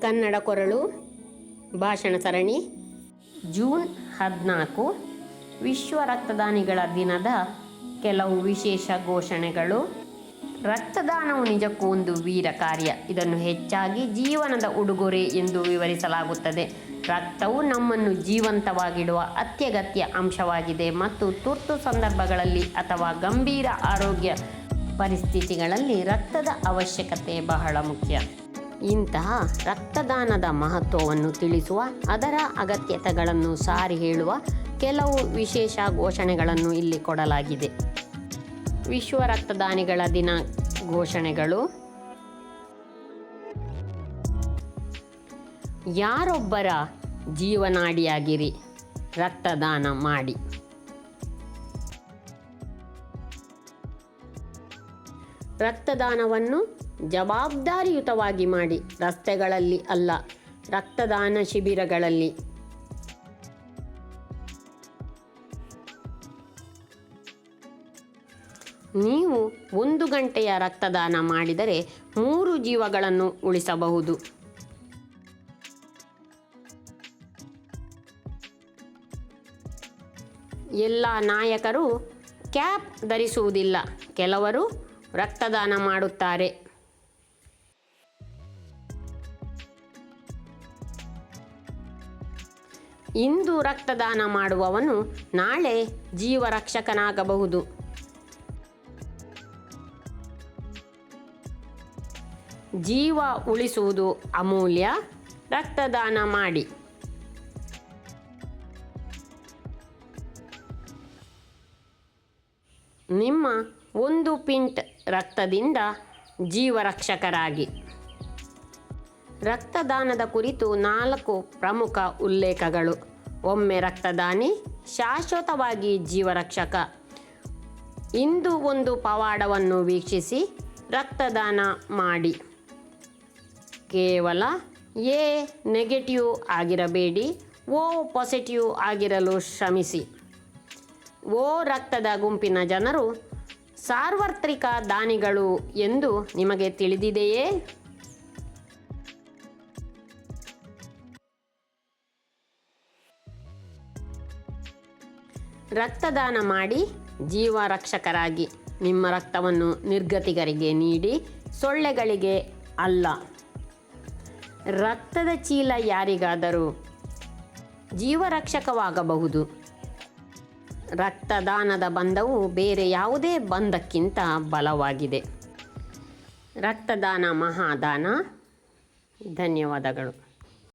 ಕನ್ನಡ ಕೊರಳು, ಭಾಷಣ ಸರಣಿ. ಜೂನ್ ಹದಿನಾಲ್ಕು, ವಿಶ್ವ ರಕ್ತದಾನಿಗಳ ದಿನದ ಕೆಲವು ವಿಶೇಷ ಘೋಷಣೆಗಳು. ರಕ್ತದಾನವು ನಿಜಕ್ಕೂ ಒಂದು ವೀರ ಕಾರ್ಯ. ಇದನ್ನು ಹೆಚ್ಚಾಗಿ ಜೀವನದ ಉಡುಗೊರೆ ಎಂದು ವಿವರಿಸಲಾಗುತ್ತದೆ. ರಕ್ತವು ನಮ್ಮನ್ನು ಜೀವಂತವಾಗಿಡುವ ಅತ್ಯಗತ್ಯ ಅಂಶವಾಗಿದೆ ಮತ್ತು ತುರ್ತು ಸಂದರ್ಭಗಳಲ್ಲಿ ಅಥವಾ ಗಂಭೀರ ಆರೋಗ್ಯ ಪರಿಸ್ಥಿತಿಗಳಲ್ಲಿ ರಕ್ತದ ಅವಶ್ಯಕತೆ ಬಹಳ ಮುಖ್ಯ. ಇಂತಹ ರಕ್ತದಾನದ ಮಹತ್ವವನ್ನು ತಿಳಿಸುವ, ಅದರ ಅಗತ್ಯತೆಗಳನ್ನು ಸಾರಿ ಹೇಳುವ ಕೆಲವು ವಿಶೇಷ ಘೋಷಣೆಗಳನ್ನು ಇಲ್ಲಿ ಕೊಡಲಾಗಿದೆ. ವಿಶ್ವ ರಕ್ತದಾನಿಗಳ ದಿನ ಘೋಷಣೆಗಳು. ಯಾರೊಬ್ಬರ ಜೀವನಾಡಿಯಾಗಿರಿ, ರಕ್ತದಾನ ಮಾಡಿ. ರಕ್ತದಾನವನ್ನು ಜವಾಬ್ದಾರಿಯುತವಾಗಿ ಮಾಡಿ. ರಸ್ತೆಗಳಲ್ಲಿ ಅಲ್ಲ, ರಕ್ತದಾನ ಶಿಬಿರಗಳಲ್ಲಿ. ನೀವು ಒಂದು ಗಂಟೆಯ ರಕ್ತದಾನ ಮಾಡಿದರೆ ಮೂರು ಜೀವಗಳನ್ನು ಉಳಿಸಬಹುದು. ಎಲ್ಲ ನಾಯಕರು ಕ್ಯಾಪ್ ಧರಿಸುವುದಿಲ್ಲ. ಕೆಲವರು ರಕ್ತದಾನ ಮಾಡುತ್ತಾರೆ. ಇಂದು ರಕ್ತದಾನ ಮಾಡುವವನು ನಾಳೆ ಜೀವರಕ್ಷಕನಾಗಬಹುದು. ಜೀವ ಉಳಿಸುವುದು ಅಮೂಲ್ಯ. ರಕ್ತದಾನ ಮಾಡಿ. ನಿಮ್ಮ ಒಂದು ಪಿಂಟ್ ರಕ್ತದಿಂದ ಜೀವರಕ್ಷಕರಾಗಿ. ರಕ್ತದಾನದ ಕುರಿತು ನಾಲ್ಕು ಪ್ರಮುಖ ಉಲ್ಲೇಖಗಳು. ಒಮ್ಮೆ ರಕ್ತದಾನಿ, ಶಾಶ್ವತವಾಗಿ ಜೀವರಕ್ಷಕ. ಇಂದು ಒಂದು ಪವಾಡವನ್ನು ವೀಕ್ಷಿಸಿ ರಕ್ತದಾನ ಮಾಡಿ. ಕೇವಲ ಎ ನೆಗೆಟಿವ್ ಆಗಿರಬೇಡಿ ಓ ಪಾಸಿಟಿವ್ ಆಗಿರಲು ಶ್ರಮಿಸಿ. ಓ ರಕ್ತದ ಗುಂಪಿನ ಜನರು ಸಾರ್ವತ್ರಿಕ ದಾನಿಗಳು ಎಂದು ನಿಮಗೆ ತಿಳಿದಿದೆಯೇ? ರಕ್ತದಾನ ಮಾಡಿ ಜೀವ ರಕ್ಷಕರಾಗಿ ನಿಮ್ಮ ರಕ್ತವನ್ನು ನಿರ್ಗತಿಗರಿಗೆ ನೀಡಿ ಸೊಳ್ಳೆಗಳಿಗೆ ಅಲ್ಲ. ರಕ್ತದ ಚೀಲ ಯಾರಿಗಾದರೂ ಜೀವರಕ್ಷಕವಾಗಬಹುದು. ರಕ್ತದಾನದ ಬಂಧವು ಬೇರೆ ಯಾವುದೇ ಬಂಧಕ್ಕಿಂತ ಬಲವಾಗಿದೆ. ರಕ್ತದಾನ ಮಹಾದಾನ. ಧನ್ಯವಾದಗಳು.